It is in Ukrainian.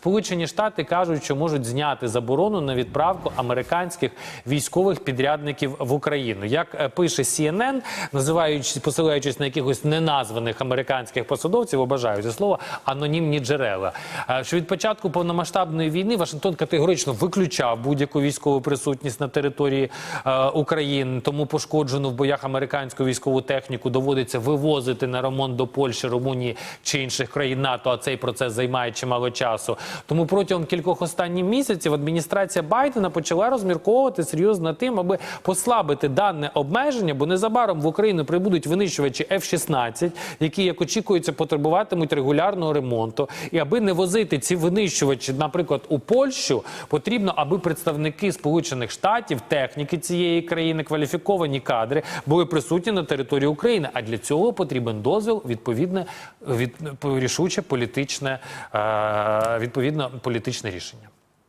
Сполучені Штати кажуть, що можуть зняти заборону на відправку американських військових підрядників в Україну. Як е, пише CNN, називаючи посилаючись на якихось неназваних американських посадовців, обажаю це слово анонімні джерела. е, Що від початку повномасштабної війни Вашингтон категорично виключав будь-яку військову присутність на території е, України, тому пошкоджену в боях американську військову техніку доводиться вивозити на ремонт до Польщі, Румунії чи інших країн НАТО. А цей процес займає чимало часу. Тому протягом кількох останніх місяців адміністрація Байдена почала розмірковувати серйозно над тим, аби послабити дане обмеження, бо незабаром в Україну прибудуть винищувачі F-16, які, як очікується, потребуватимуть регулярного ремонту. І аби не возити ці винищувачі, наприклад, у Польщу, потрібно, аби представники Сполучених Штатів, техніки цієї країни, кваліфіковані кадри були присутні на території України. А для цього потрібен дозвіл, відповідне від рішуче політичне, е, відповідно політичне рішення.